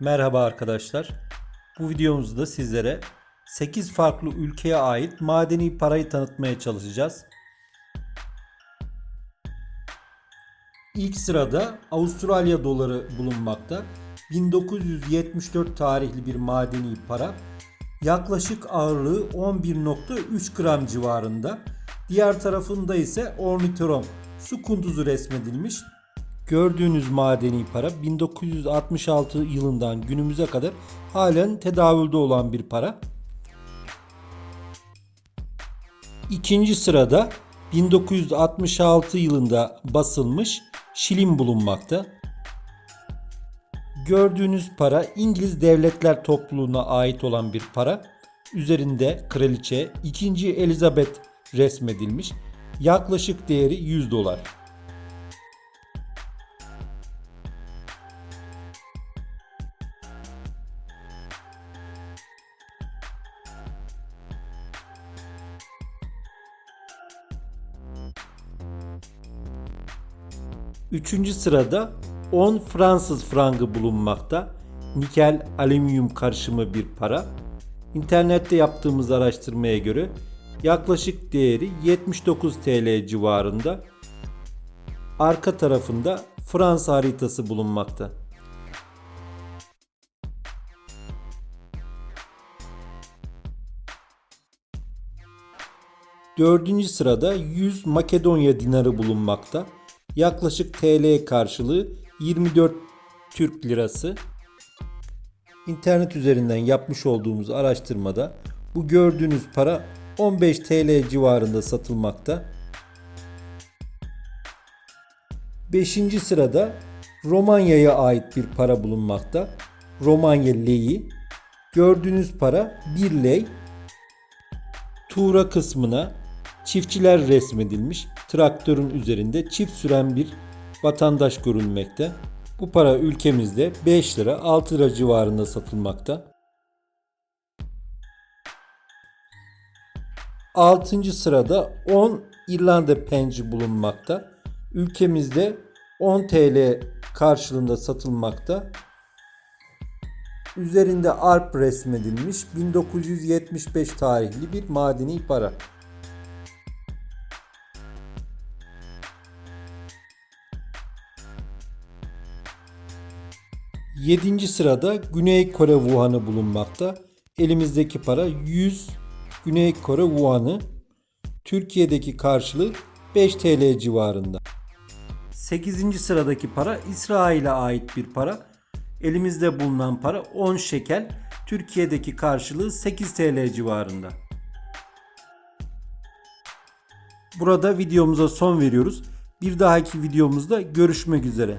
Merhaba arkadaşlar. Bu videomuzda sizlere 8 farklı ülkeye ait madeni parayı tanıtmaya çalışacağız. İlk sırada Avustralya doları bulunmakta. 1974 tarihli bir madeni para. Yaklaşık ağırlığı 11.3 gram civarında. Diğer tarafında ise ornitoron, su kunduzu resmedilmiş. Gördüğünüz madeni para 1966 yılından günümüze kadar halen tedavülde olan bir para. İkinci sırada 1966 yılında basılmış şilim bulunmakta. Gördüğünüz para İngiliz Devletler Topluluğu'na ait olan bir para. Üzerinde kraliçe 2. Elizabeth resmedilmiş. Yaklaşık değeri 100 dolar. Üçüncü sırada 10 Fransız frangı bulunmakta. Nikel alüminyum karışımı bir para. İnternette yaptığımız araştırmaya göre yaklaşık değeri 79 TL civarında. Arka tarafında Fransa haritası bulunmakta. Dördüncü sırada 100 Makedonya dinarı bulunmakta. Yaklaşık TL karşılığı 24 Türk lirası. İnternet üzerinden yapmış olduğumuz araştırmada bu gördüğünüz para 15 TL civarında satılmakta. 5. sırada Romanya'ya ait bir para bulunmakta. Romanya leyi. Gördüğünüz para 1 lei. Tuğra kısmına çiftçiler resmedilmiş. Traktörün üzerinde çift süren bir vatandaş görülmekte. Bu para ülkemizde 5 lira 6 lira civarında satılmakta. 6. sırada 10 İrlanda penci bulunmakta. Ülkemizde 10 TL karşılığında satılmakta. Üzerinde arp resmedilmiş 1975 tarihli bir madeni para. 7. sırada Güney Kore Wuhan'ı bulunmakta. Elimizdeki para 100 Güney Kore Wuhan'ı. Türkiye'deki karşılığı 5 TL civarında. 8. sıradaki para İsrail'e ait bir para. Elimizde bulunan para 10 şekel. Türkiye'deki karşılığı 8 TL civarında. Burada videomuza son veriyoruz. Bir dahaki videomuzda görüşmek üzere.